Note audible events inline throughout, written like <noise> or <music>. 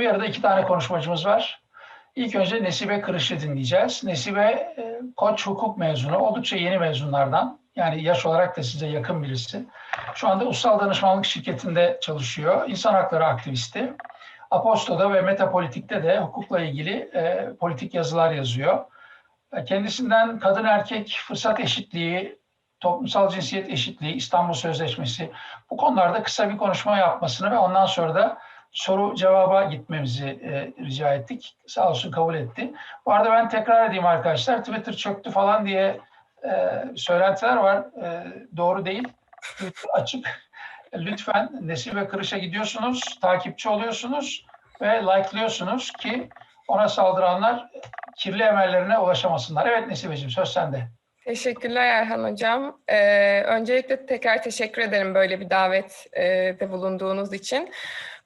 Bu yarıda iki tane konuşmacımız var. İlk önce Nesibe Kırış'ı dinleyeceğiz. Nesibe e, Koç hukuk mezunu, oldukça yeni mezunlardan. Yani yaş olarak da size yakın birisi. Şu anda ulusal danışmanlık şirketinde çalışıyor. İnsan hakları aktivisti. Aposto'da ve Metapolitik'te de hukukla ilgili e, politik yazılar yazıyor. E, Kendisinden kadın erkek fırsat eşitliği, toplumsal cinsiyet eşitliği, İstanbul Sözleşmesi bu konularda kısa bir konuşma yapmasını ve ondan sonra da soru cevaba gitmemizi e, rica ettik. Sağ olsun kabul etti. Bu arada ben tekrar edeyim arkadaşlar. Twitter çöktü falan diye e, söylentiler var. E, doğru değil. Twitter açık. <laughs> Lütfen Nesibe Kırış'a gidiyorsunuz, takipçi oluyorsunuz ve like'lıyorsunuz ki ona saldıranlar kirli emellerine ulaşamasınlar. Evet Nesibeciğim söz sende. Teşekkürler Erhan Hocam. Ee, öncelikle tekrar teşekkür ederim böyle bir davette bulunduğunuz için.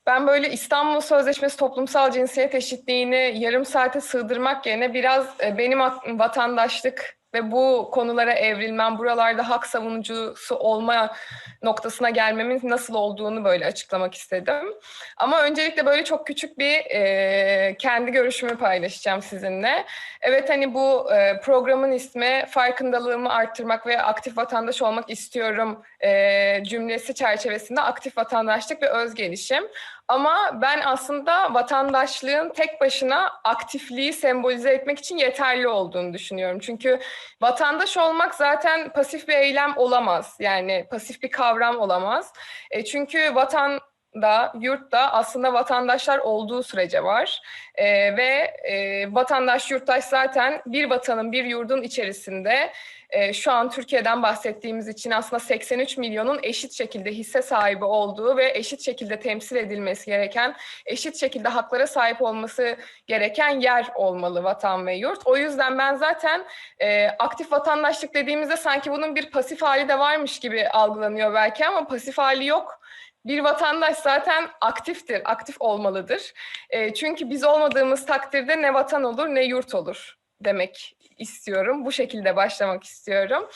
Ben böyle İstanbul Sözleşmesi toplumsal cinsiyet eşitliğini yarım saate sığdırmak yerine biraz e, benim vatandaşlık ve bu konulara evrilmem, buralarda hak savunucusu olma noktasına gelmemin nasıl olduğunu böyle açıklamak istedim. Ama öncelikle böyle çok küçük bir e, kendi görüşümü paylaşacağım sizinle. Evet hani bu e, programın ismi farkındalığımı arttırmak ve aktif vatandaş olmak istiyorum e, cümlesi çerçevesinde aktif vatandaşlık ve öz gelişim. Ama ben aslında vatandaşlığın tek başına aktifliği sembolize etmek için yeterli olduğunu düşünüyorum. Çünkü vatandaş olmak zaten pasif bir eylem olamaz. Yani pasif bir kavram olamaz. E, çünkü vatan da yurtta aslında vatandaşlar olduğu sürece var e, ve e, vatandaş yurttaş zaten bir vatanın bir yurdun içerisinde e, şu an Türkiye'den bahsettiğimiz için aslında 83 milyonun eşit şekilde hisse sahibi olduğu ve eşit şekilde temsil edilmesi gereken, eşit şekilde haklara sahip olması gereken yer olmalı vatan ve yurt. O yüzden ben zaten e, aktif vatandaşlık dediğimizde sanki bunun bir pasif hali de varmış gibi algılanıyor belki ama pasif hali yok. Bir vatandaş zaten aktiftir, aktif olmalıdır. E, çünkü biz olmadığımız takdirde ne vatan olur ne yurt olur demek istiyorum. Bu şekilde başlamak istiyorum.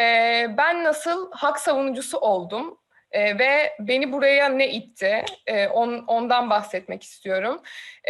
E, ben nasıl hak savunucusu oldum? E, ve beni buraya ne itti? E, on, ondan bahsetmek istiyorum.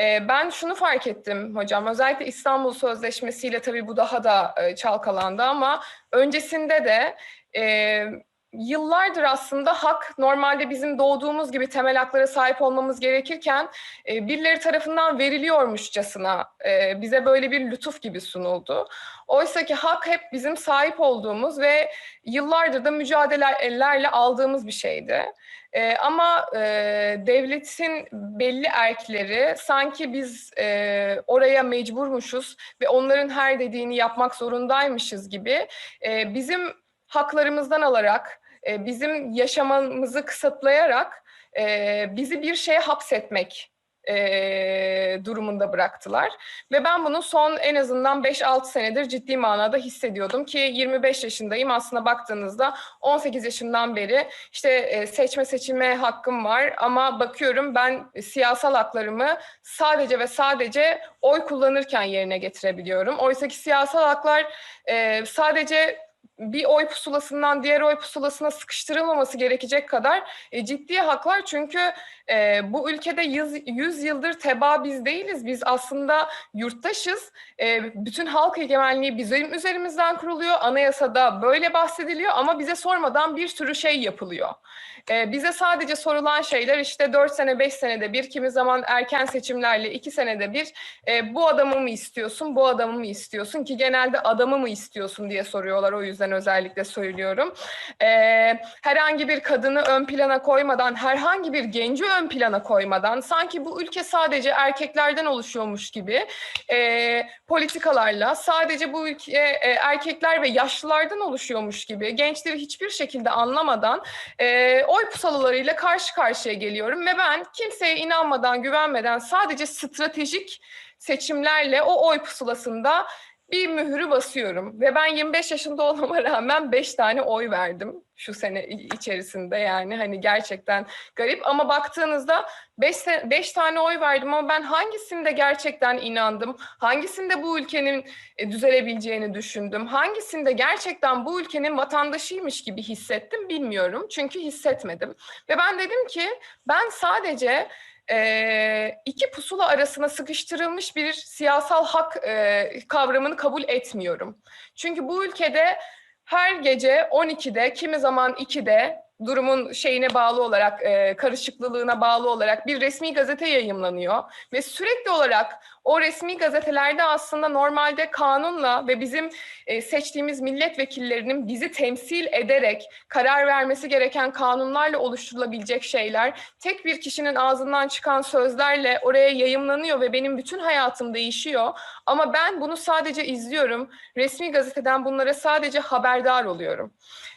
E, ben şunu fark ettim hocam, özellikle İstanbul Sözleşmesi ile tabii bu daha da e, çalkalandı ama öncesinde de e, yıllardır aslında hak normalde bizim doğduğumuz gibi temel haklara sahip olmamız gerekirken e, birileri tarafından veriliyormuşçasına e, bize böyle bir lütuf gibi sunuldu. Oysa ki hak hep bizim sahip olduğumuz ve yıllardır da mücadelelerle aldığımız bir şeydi. E, ama e, devletin belli erkleri sanki biz e, oraya mecburmuşuz ve onların her dediğini yapmak zorundaymışız gibi e, bizim haklarımızdan alarak, e, bizim yaşamamızı kısıtlayarak e, bizi bir şeye hapsetmek e, durumunda bıraktılar. Ve ben bunu son en azından 5-6 senedir ciddi manada hissediyordum ki 25 yaşındayım. Aslında baktığınızda 18 yaşından beri işte e, seçme seçilme hakkım var ama bakıyorum ben siyasal haklarımı sadece ve sadece oy kullanırken yerine getirebiliyorum. Oysa ki siyasal haklar e, sadece bir oy pusulasından diğer oy pusulasına sıkıştırılmaması gerekecek kadar e, ciddi haklar. Çünkü e, bu ülkede yüz, yüz yıldır teba biz değiliz. Biz aslında yurttaşız. E, bütün halk egemenliği bizim üzerimizden kuruluyor. Anayasada böyle bahsediliyor ama bize sormadan bir sürü şey yapılıyor. E, bize sadece sorulan şeyler işte 4 sene 5 senede bir kimi zaman erken seçimlerle 2 senede bir e, bu adamı mı istiyorsun bu adamı mı istiyorsun ki genelde adamı mı istiyorsun diye soruyorlar o yüzden özellikle söylüyorum. E, herhangi bir kadını ön plana koymadan herhangi bir genci ön plana koymadan sanki bu ülke sadece erkeklerden oluşuyormuş gibi e, politikalarla sadece bu ülke e, erkekler ve yaşlılardan oluşuyormuş gibi gençleri hiçbir şekilde anlamadan e, oy pusulalarıyla karşı karşıya geliyorum ve ben kimseye inanmadan güvenmeden sadece stratejik seçimlerle o oy pusulasında bir mührü basıyorum ve ben 25 yaşında olmama <laughs> rağmen 5 tane oy verdim şu sene içerisinde yani hani gerçekten garip ama baktığınızda 5 5 tane oy verdim ama ben hangisinde gerçekten inandım? Hangisinde bu ülkenin e, düzelebileceğini düşündüm? Hangisinde gerçekten bu ülkenin vatandaşıymış gibi hissettim bilmiyorum. Çünkü hissetmedim. Ve ben dedim ki ben sadece e, iki pusula arasına sıkıştırılmış bir siyasal hak e, kavramını kabul etmiyorum. Çünkü bu ülkede her gece 12'de, kimi zaman 2'de durumun şeyine bağlı olarak, e, karışıklılığına bağlı olarak bir resmi gazete yayımlanıyor. Ve sürekli olarak o resmi gazetelerde aslında normalde kanunla ve bizim e, seçtiğimiz milletvekillerinin bizi temsil ederek karar vermesi gereken kanunlarla oluşturulabilecek şeyler tek bir kişinin ağzından çıkan sözlerle oraya yayımlanıyor ve benim bütün hayatım değişiyor. Ama ben bunu sadece izliyorum. Resmi gazeteden bunlara sadece haberdar oluyorum.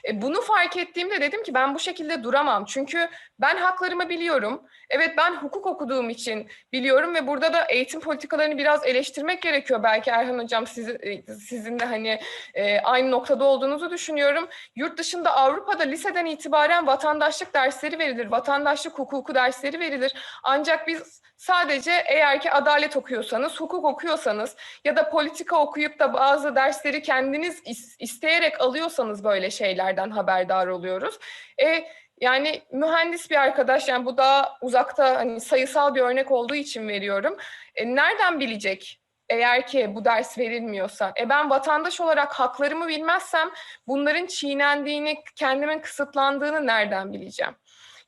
E, bunu fark ettiğimde dedim ki ben bu şekilde duramam. Çünkü ben haklarımı biliyorum. Evet ben hukuk okuduğum için biliyorum ve burada da eğitim politikalarını biraz eleştirmek gerekiyor. Belki Erhan Hocam sizin, e, sizin de hani e, aynı noktada olduğunuzu düşünüyorum. Yurt dışında Avrupa'da liseden itibaren vatandaşlık dersleri verilir. Vatandaşlık hukuku dersleri verilir. Ancak biz sadece eğer ki adalet okuyorsanız, hukuk okuyorsanız ya da politika okuyup da bazı dersleri kendiniz is- isteyerek alıyorsanız böyle şeylerden haberdar oluyoruz. E, yani mühendis bir arkadaş, yani bu daha uzakta hani sayısal bir örnek olduğu için veriyorum. E, nereden bilecek eğer ki bu ders verilmiyorsa? E ben vatandaş olarak haklarımı bilmezsem bunların çiğnendiğini, kendimin kısıtlandığını nereden bileceğim?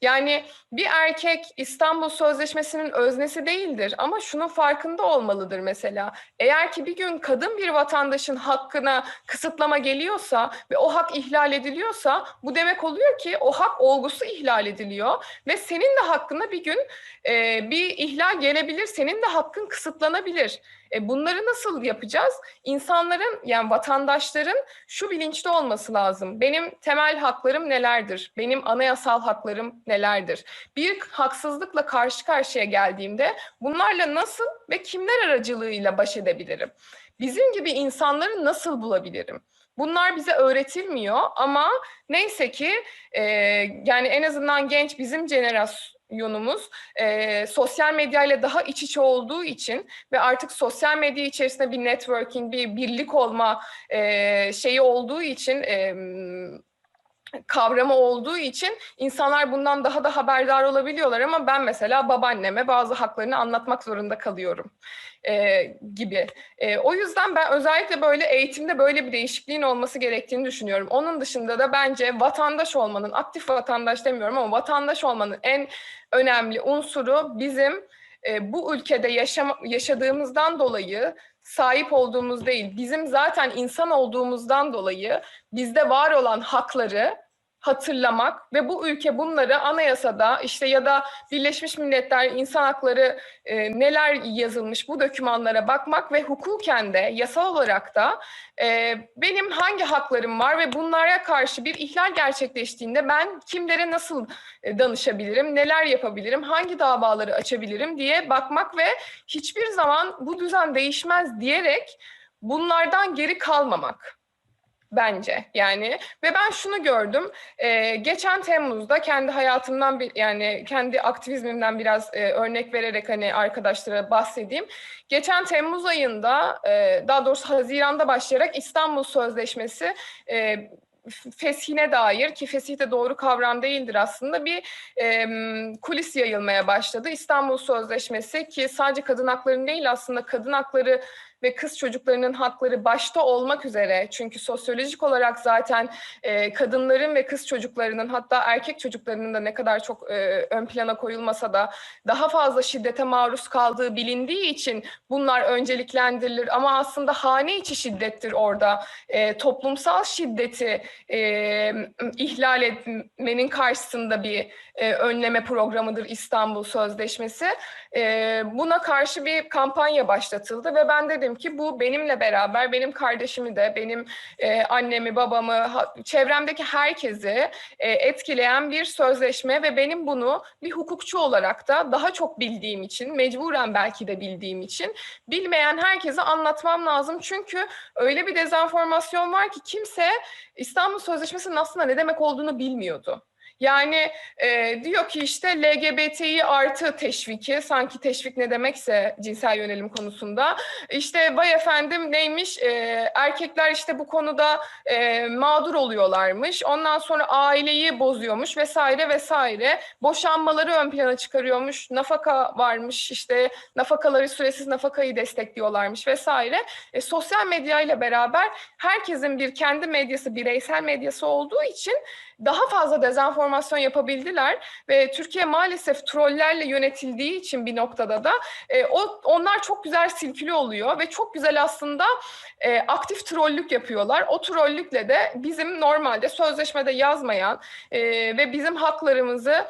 Yani bir erkek İstanbul Sözleşmesi'nin öznesi değildir ama şunun farkında olmalıdır mesela. Eğer ki bir gün kadın bir vatandaşın hakkına kısıtlama geliyorsa ve o hak ihlal ediliyorsa bu demek oluyor ki o hak olgusu ihlal ediliyor ve senin de hakkına bir gün e, bir ihlal gelebilir, senin de hakkın kısıtlanabilir. E, bunları nasıl yapacağız? İnsanların yani vatandaşların şu bilinçli olması lazım. Benim temel haklarım nelerdir? Benim anayasal haklarım nelerdir? Bir haksızlıkla karşı karşıya geldiğimde bunlarla nasıl ve kimler aracılığıyla baş edebilirim? Bizim gibi insanları nasıl bulabilirim? Bunlar bize öğretilmiyor ama neyse ki e, yani en azından genç bizim jenerasyonumuz e, sosyal medyayla daha iç içe olduğu için ve artık sosyal medya içerisinde bir networking, bir birlik olma e, şeyi olduğu için e, kavramı olduğu için insanlar bundan daha da haberdar olabiliyorlar ama ben mesela babaanneme bazı haklarını anlatmak zorunda kalıyorum e, gibi. E, o yüzden ben özellikle böyle eğitimde böyle bir değişikliğin olması gerektiğini düşünüyorum. Onun dışında da bence vatandaş olmanın, aktif vatandaş demiyorum ama vatandaş olmanın en önemli unsuru bizim e, bu ülkede yaşam, yaşadığımızdan dolayı sahip olduğumuz değil, bizim zaten insan olduğumuzdan dolayı bizde var olan hakları hatırlamak ve bu ülke bunları anayasada işte ya da Birleşmiş Milletler İnsan Hakları e, neler yazılmış bu dokümanlara bakmak ve hukuken de yasal olarak da e, benim hangi haklarım var ve bunlara karşı bir ihlal gerçekleştiğinde ben kimlere nasıl e, danışabilirim, neler yapabilirim, hangi davaları açabilirim diye bakmak ve hiçbir zaman bu düzen değişmez diyerek bunlardan geri kalmamak bence yani ve ben şunu gördüm e, geçen Temmuz'da kendi hayatımdan bir yani kendi aktivizmimden biraz e, örnek vererek hani arkadaşlara bahsedeyim geçen Temmuz ayında e, daha doğrusu Haziran'da başlayarak İstanbul Sözleşmesi e, feshine dair ki fesih de doğru kavram değildir aslında bir e, kulis yayılmaya başladı. İstanbul Sözleşmesi ki sadece kadın haklarının değil aslında kadın hakları ve kız çocuklarının hakları başta olmak üzere çünkü sosyolojik olarak zaten e, kadınların ve kız çocuklarının hatta erkek çocuklarının da ne kadar çok e, ön plana koyulmasa da daha fazla şiddete maruz kaldığı bilindiği için bunlar önceliklendirilir ama aslında hane içi şiddettir orada e, toplumsal şiddeti e, ihlal etmenin karşısında bir e, önleme programıdır İstanbul Sözleşmesi. E, buna karşı bir kampanya başlatıldı ve ben dedim ki bu benimle beraber benim kardeşimi de benim e, annemi babamı ha, çevremdeki herkesi e, etkileyen bir sözleşme ve benim bunu bir hukukçu olarak da daha çok bildiğim için mecburen belki de bildiğim için bilmeyen herkese anlatmam lazım çünkü öyle bir dezenformasyon var ki kimse İstanbul Sözleşmesi'nin aslında ne demek olduğunu bilmiyordu. Yani e, diyor ki işte LGBTİ artı teşviki, sanki teşvik ne demekse cinsel yönelim konusunda. İşte vay efendim neymiş, e, erkekler işte bu konuda e, mağdur oluyorlarmış. Ondan sonra aileyi bozuyormuş vesaire vesaire. Boşanmaları ön plana çıkarıyormuş. Nafaka varmış işte nafakaları süresiz nafakayı destekliyorlarmış vesaire. E, sosyal medya ile beraber herkesin bir kendi medyası, bireysel medyası olduğu için daha fazla dezenformasyon yapabildiler ve Türkiye maalesef trollerle yönetildiği için bir noktada da e, o onlar çok güzel silkili oluyor ve çok güzel aslında e, aktif trollük yapıyorlar. O trollükle de bizim normalde sözleşmede yazmayan e, ve bizim haklarımızı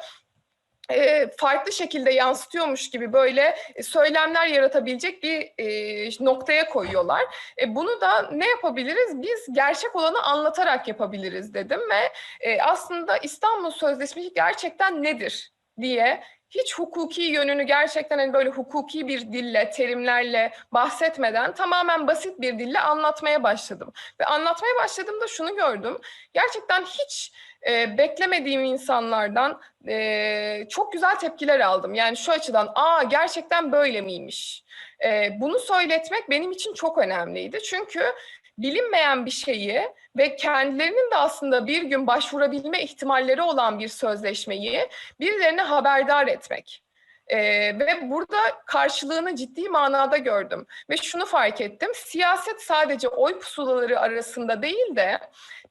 e, farklı şekilde yansıtıyormuş gibi böyle e, söylemler yaratabilecek bir e, noktaya koyuyorlar. E, bunu da ne yapabiliriz? Biz gerçek olanı anlatarak yapabiliriz dedim ve e, aslında İstanbul Sözleşmesi gerçekten nedir diye hiç hukuki yönünü gerçekten hani böyle hukuki bir dille, terimlerle bahsetmeden tamamen basit bir dille anlatmaya başladım. Ve anlatmaya başladığımda şunu gördüm. Gerçekten hiç e, beklemediğim insanlardan e, çok güzel tepkiler aldım. Yani şu açıdan, aa gerçekten böyle miymiş? E, bunu söyletmek benim için çok önemliydi. Çünkü bilinmeyen bir şeyi ve kendilerinin de aslında bir gün başvurabilme ihtimalleri olan bir sözleşmeyi birilerine haberdar etmek. Ee, ve burada karşılığını ciddi manada gördüm. Ve şunu fark ettim, siyaset sadece oy pusulaları arasında değil de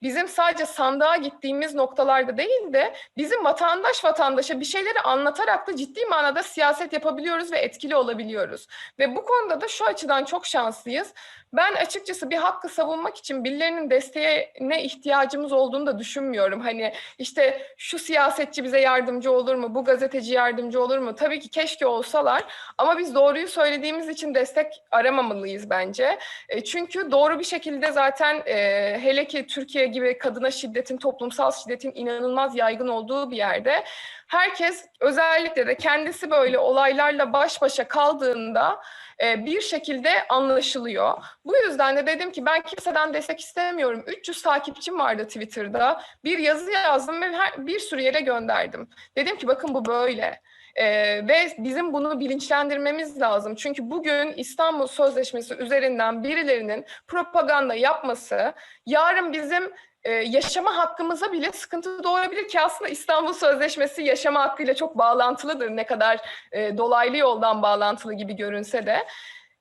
bizim sadece sandığa gittiğimiz noktalarda değil de bizim vatandaş vatandaşa bir şeyleri anlatarak da ciddi manada siyaset yapabiliyoruz ve etkili olabiliyoruz. Ve bu konuda da şu açıdan çok şanslıyız. Ben açıkçası bir hakkı savunmak için birilerinin desteğine ihtiyacımız olduğunu da düşünmüyorum. Hani işte şu siyasetçi bize yardımcı olur mu, bu gazeteci yardımcı olur mu? Tabii ki keşke olsalar ama biz doğruyu söylediğimiz için destek aramamalıyız bence. E, çünkü doğru bir şekilde zaten e, hele ki Türkiye gibi kadına şiddetin, toplumsal şiddetin inanılmaz yaygın olduğu bir yerde herkes özellikle de kendisi böyle olaylarla baş başa kaldığında e, bir şekilde anlaşılıyor. Bu yüzden de dedim ki ben kimseden destek istemiyorum. 300 takipçim vardı Twitter'da. Bir yazı yazdım ve her, bir sürü yere gönderdim. Dedim ki bakın bu böyle. Ee, ve bizim bunu bilinçlendirmemiz lazım. Çünkü bugün İstanbul Sözleşmesi üzerinden birilerinin propaganda yapması yarın bizim e, yaşama hakkımıza bile sıkıntı doğurabilir ki aslında İstanbul Sözleşmesi yaşama hakkıyla çok bağlantılıdır. Ne kadar e, dolaylı yoldan bağlantılı gibi görünse de.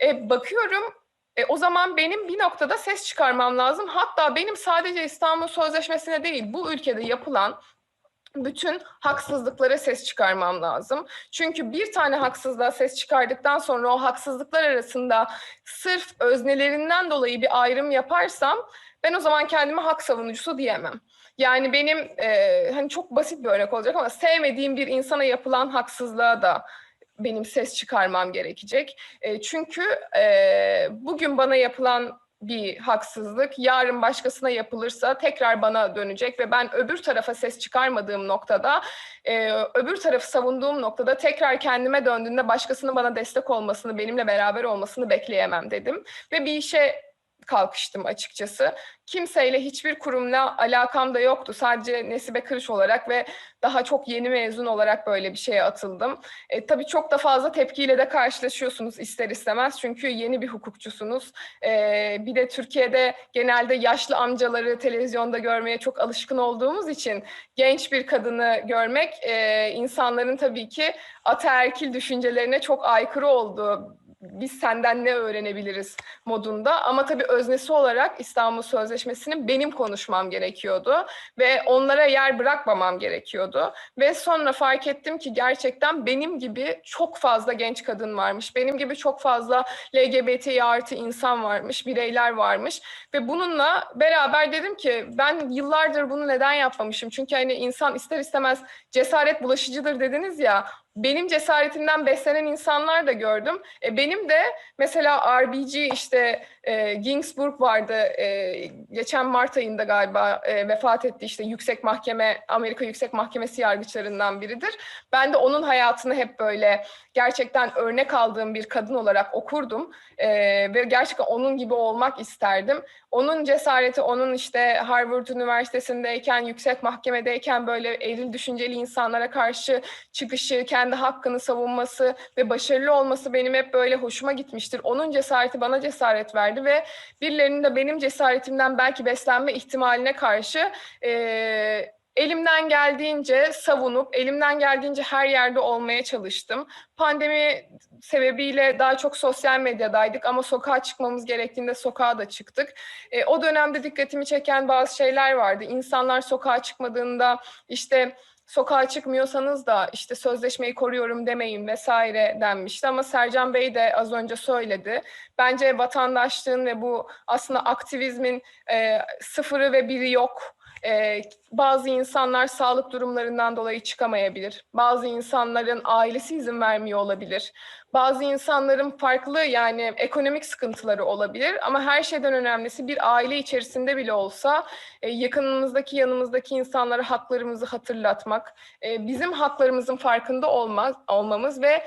E, bakıyorum e, o zaman benim bir noktada ses çıkarmam lazım. Hatta benim sadece İstanbul Sözleşmesi'ne değil bu ülkede yapılan bütün haksızlıklara ses çıkarmam lazım. Çünkü bir tane haksızlığa ses çıkardıktan sonra o haksızlıklar arasında sırf öznelerinden dolayı bir ayrım yaparsam ben o zaman kendime hak savunucusu diyemem. Yani benim e, hani çok basit bir örnek olacak ama sevmediğim bir insana yapılan haksızlığa da benim ses çıkarmam gerekecek. E, çünkü e, bugün bana yapılan bir haksızlık. Yarın başkasına yapılırsa tekrar bana dönecek ve ben öbür tarafa ses çıkarmadığım noktada e, öbür tarafı savunduğum noktada tekrar kendime döndüğünde başkasının bana destek olmasını benimle beraber olmasını bekleyemem dedim. Ve bir işe kalkıştım açıkçası. Kimseyle hiçbir kurumla alakam da yoktu. Sadece Nesibe Kırış olarak ve daha çok yeni mezun olarak böyle bir şeye atıldım. E, tabii çok da fazla tepkiyle de karşılaşıyorsunuz ister istemez. Çünkü yeni bir hukukçusunuz. E, bir de Türkiye'de genelde yaşlı amcaları televizyonda görmeye çok alışkın olduğumuz için genç bir kadını görmek e, insanların tabii ki ataerkil düşüncelerine çok aykırı olduğu biz senden ne öğrenebiliriz modunda. Ama tabii öznesi olarak İstanbul Sözleşmesi'nin benim konuşmam gerekiyordu ve onlara yer bırakmamam gerekiyordu. Ve sonra fark ettim ki gerçekten benim gibi çok fazla genç kadın varmış, benim gibi çok fazla LGBTİ artı insan varmış, bireyler varmış. Ve bununla beraber dedim ki ben yıllardır bunu neden yapmamışım? Çünkü hani insan ister istemez cesaret bulaşıcıdır dediniz ya benim cesaretimden beslenen insanlar da gördüm. E, benim de mesela RBG işte e, Ginsburg vardı. E, geçen Mart ayında galiba e, vefat etti. İşte Yüksek Mahkeme, Amerika Yüksek Mahkemesi yargıçlarından biridir. Ben de onun hayatını hep böyle gerçekten örnek aldığım bir kadın olarak okurdum. E, ve gerçekten onun gibi olmak isterdim. Onun cesareti, onun işte Harvard Üniversitesi'ndeyken, yüksek mahkemedeyken böyle eril düşünceli insanlara karşı çıkışı, kendi hakkını savunması ve başarılı olması benim hep böyle hoşuma gitmiştir. Onun cesareti bana cesaret verdi ve birilerinin de benim cesaretimden belki beslenme ihtimaline karşı e, elimden geldiğince savunup, elimden geldiğince her yerde olmaya çalıştım. Pandemi sebebiyle daha çok sosyal medyadaydık ama sokağa çıkmamız gerektiğinde sokağa da çıktık. E, o dönemde dikkatimi çeken bazı şeyler vardı. İnsanlar sokağa çıkmadığında işte sokağa çıkmıyorsanız da işte sözleşmeyi koruyorum demeyin vesaire denmişti ama Sercan Bey de az önce söyledi. Bence vatandaşlığın ve bu aslında aktivizmin e, sıfırı ve biri yok. Ee, bazı insanlar sağlık durumlarından dolayı çıkamayabilir. Bazı insanların ailesi izin vermiyor olabilir. Bazı insanların farklı yani ekonomik sıkıntıları olabilir. Ama her şeyden önemlisi bir aile içerisinde bile olsa e, yakınımızdaki, yanımızdaki insanlara haklarımızı hatırlatmak, e, bizim haklarımızın farkında olmaz, olmamız ve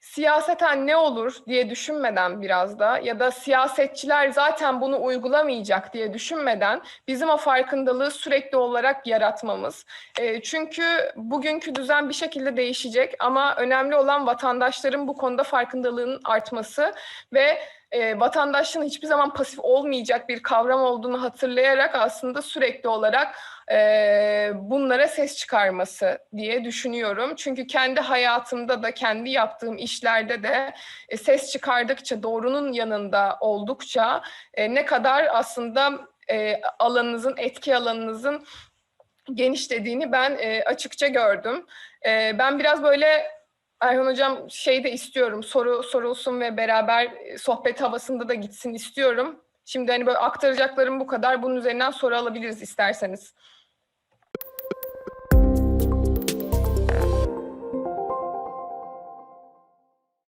siyaseten ne olur diye düşünmeden biraz da ya da siyasetçiler zaten bunu uygulamayacak diye düşünmeden bizim o farkındalığı sürekli olarak yaratmamız. E, çünkü bugünkü düzen bir şekilde değişecek ama önemli olan vatandaşların bu konuda farkındalığının artması ve e, vatandaşlığın hiçbir zaman pasif olmayacak bir kavram olduğunu hatırlayarak aslında sürekli olarak e, bunlara ses çıkarması diye düşünüyorum. Çünkü kendi hayatımda da kendi yaptığım işlerde de e, ses çıkardıkça doğrunun yanında oldukça e, ne kadar aslında e, alanınızın etki alanınızın genişlediğini ben e, açıkça gördüm. E, ben biraz böyle Ayhan Hocam şey de istiyorum soru sorulsun ve beraber e, sohbet havasında da gitsin istiyorum. Şimdi hani böyle aktaracaklarım bu kadar. Bunun üzerinden soru alabiliriz isterseniz.